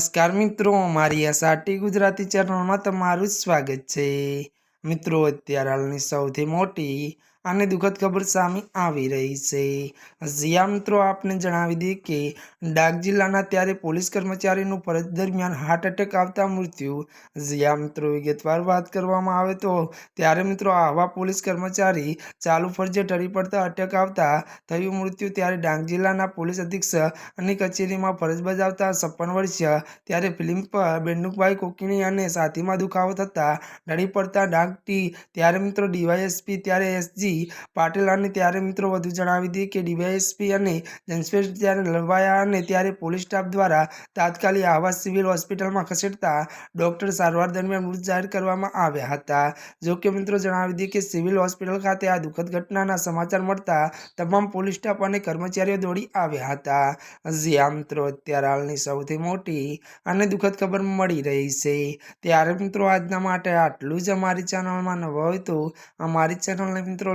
નમસ્કાર મિત્રો મારી એસઆરટી ગુજરાતી ચેનલમાં તમારું સ્વાગત છે. મિત્રો અત્યારે હાલની સૌથી મોટી અને દુઃખદ ખબર સામે આવી રહી છે. જ્યાં મિત્રો, આપને જણાવી દઈએ કે ડાંગ જિલ્લાના ત્યારે પોલીસ કર્મચારીનું ફરજ દરમિયાન હાર્ટ એટેક આવતા મૃત્યુ. જ્યાં મિત્રો, વિગતવાર વાત કરવામાં આવે તો ત્યારે મિત્રો આવા પોલીસ કર્મચારી ચાલુ ફરજે ઢળી પડતા અટેક આવતા થયું મૃત્યુ ત્યારે ડાંગ જિલ્લાના પોલીસ અધિક્ષકની કચેરીમાં ફરજ બજાવતા છપ્પન વર્ષીય ત્યારે ફિલ્મ પર બેન્ડુકભાઈ કોકીણી અને સાથીમાં દુખાવો થતાં ડરી પડતા ડાંગ ટી ત્યારે મિત્રો ડીવાયએસપી, ત્યારે એસજી પાટીલ અને ત્યારે મિત્રો વધુ જણાવી દઈએ કે ડીવાયએસપી અને જનસ્પેશ ત્યારે લડવાયા અને ત્યારે પોલીસ સ્ટાફ દ્વારા તાત્કાલિક આવા સિવિલ હોસ્પિટલમાં ખસેડતા ડોક્ટર સારવાર દરમિયાન મૃત જાહેર કરવામાં આવ્યા હતા. જોકે મિત્રો જણાવી દઈએ કે સિવિલ હોસ્પિટલ ખાતે આ દુઃખદ ઘટનાના સમાચાર મળતા તમામ પોલીસ સ્ટાફ અને કર્મચારીઓ દોડી આવ્યા હતા. જ્યાં મિત્રો, અત્યારે હાલની સૌથી મોટી અને દુઃખદ ખબર મળી રહી છે. ત્યારે મિત્રો આજના માટે આટલું જ અમારી ચેનલમાં નવો હોય તો અમારી ચેનલને મિત્રો